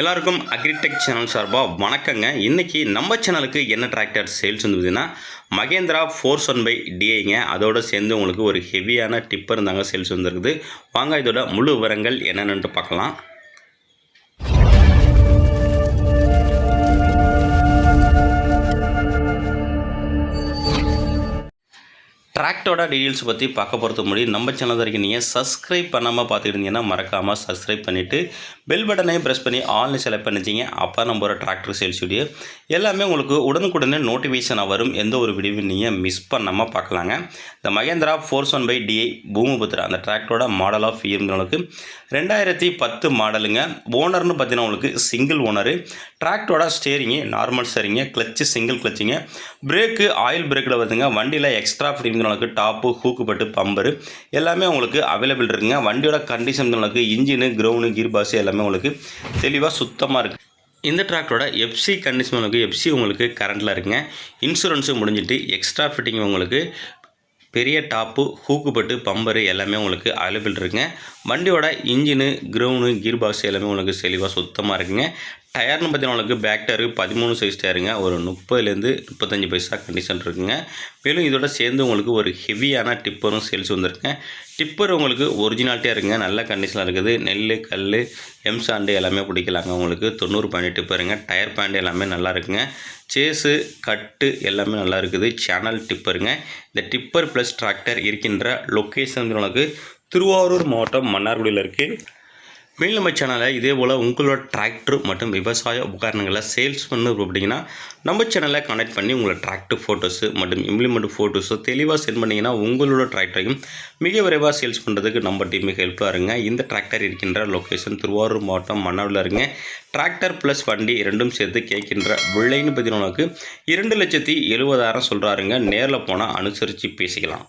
எல்லாருக்கும் agritech channel சார்பாக வணக்கங்க. இன்றைக்கி நம்ம சேனலுக்கு என்ன டிராக்டர் சேல்ஸ் வந்துதுன்னா மகேந்திரா ஃபோர் ஒன் பை டிஐங்க அதோடு சேர்ந்து உங்களுக்கு ஒரு ஹெவியான டிப்பர் இருந்தாங்க சேல்ஸ் வந்துருக்குது. வாங்க இதோட முழு விவரங்கள் என்னென்னு பார்க்கலாம். டிராக்டோட டீட்டெயில்ஸ் பற்றி பார்க்க போகிறது முடியும் நம்ம சேனல் வரைக்கும் நீங்கள் சப்ஸ்கிரைப் பண்ணாமல் பார்த்துட்டு இருந்தீங்கன்னா மறக்காமல் சப்ஸ்கிரைப் பண்ணிவிட்டு பெல் பட்டனையும் ப்ரெஸ் பண்ணி ஆல்னு செலக்ட் பண்ணிச்சிங்க அப்போ நம்ம ஒரு டிராக்டர் சேல்ஸ் வீடியோ எல்லாமே உங்களுக்கு உடனுக்குடனே நோட்டிஃபிகேஷனாக வரும். எந்த ஒரு வீடியோவும் நீங்கள் மிஸ் பண்ணாமல் பார்க்கலாங்க. இந்த Mahindra four one five DI Bhumiputra அந்த டிராக்டரோட மாடல் ஆஃப் இயர்ங்களுக்கு ரெண்டாயிரத்தி பத்து மாடலுங்க ஓனர்னு பார்த்தீங்கன்னா உங்களுக்கு சிங்கிள் ஓனரு டிராக்டரோட ஸ்டேரிங்கு நார்மல் ஸ்டேரிங்க கிளச்சு சிங்கிள் கிளச்சிங்க பிரேக்கு ஆயில் பிரேக்கில் வருதுங்க. வண்டியில் எக்ஸ்ட்ரா உங்களுக்கு டாப்பு ஹூக்குப்பட்டு பம்பரு எல்லாமே உங்களுக்கு அவைலபிள் இருக்குங்க. வண்டியோட கண்டிஷன் உங்களுக்கு இன்ஜினு கிரவுண்டு கீர் பாஸ் எல்லாமே உங்களுக்கு தெளிவாக சுத்தமாக இருக்குது இந்த டிராக்டரோட எஃப்சி கண்டிஷன் உங்களுக்கு எஃப்சி உங்களுக்கு கரண்டில் இருக்குங்க. இன்சூரன்ஸும் முடிஞ்சிட்டு எக்ஸ்ட்ரா ஃபிட்டிங் உங்களுக்கு பெரிய டாப்பு ஹூக்குப்பட்டு பம்பரு எல்லாமே உங்களுக்கு அவைலபிள் இருக்குங்க. வண்டியோட இன்ஜினு கிரவுண்டு கீர் பாக்ஸ் எல்லாமே உங்களுக்கு தெளிவாக சுத்தமாக இருக்குங்க. டயர்னு பார்த்தீங்கன்னா உங்களுக்கு பேக் டயரு பதிமூணு சைஸ் டயருங்க ஒரு முப்பதுலேருந்து முப்பத்தஞ்சு பைசா கண்டிஷன் இருக்குங்க. மேலும் இதோட சேர்ந்து உங்களுக்கு ஒரு ஹெவியான டிப்பரும் சேல்ஸ் வந்திருக்கேன் டிப்பர் உங்களுக்கு ஒரிஜினாலிட்டியாக இருக்குங்க நல்ல கண்டிஷனில் இருக்குது. நெல் கல் எம்சாண்டு எல்லாமே பிடிக்கலாங்க. உங்களுக்கு தொண்ணூறு பாயிண்ட் டிப்பருங்க டயர் பேண்ட் எல்லாமே நல்லா இருக்குங்க. சேஸு கட்டு எல்லாமே நல்லா இருக்குது. சேனல் டிப்பருங்க இந்த டிப்பர் ப்ளஸ் டிராக்டர் இருக்கின்ற லொக்கேஷன் உங்களுக்கு திருவாரூர் மாவட்டம் மன்னார்குடியில் இருக்குது மேல் நம்ம சேனலில் இதே போல் உங்களோட டிராக்டர் மற்றும் விவசாய உபகரணங்களை சேல்ஸ் பண்ணு அப்படிங்கன்னா நம்ம சேனலை கனெக்ட் பண்ணி உங்களோட டிராக்டர் ஃபோட்டோஸு மற்றும் இம்ப்ளிமெண்ட் ஃபோட்டோஸோ தெளிவாக சென்ட் பண்ணிங்கன்னா உங்களோட டிராக்டரையும் மிக விரைவாக சேல்ஸ் பண்ணுறதுக்கு நம்ம டீமுக்கு ஹெல்ப்பாக இருங்க. இந்த டிராக்டர் இருக்கின்ற லொக்கேஷன் திருவாரூர் மாவட்டம் மன்னாவில் இருங்க. டிராக்டர் ப்ளஸ் வண்டி இரண்டும் சேர்த்து கேட்கின்ற விலைன்னு பார்த்தீங்கன்னா இரண்டு லட்சத்தி எழுபதாயிரம் சொல்கிறாருங்க நேரில் போனால் அனுசரித்து பேசிக்கலாம்.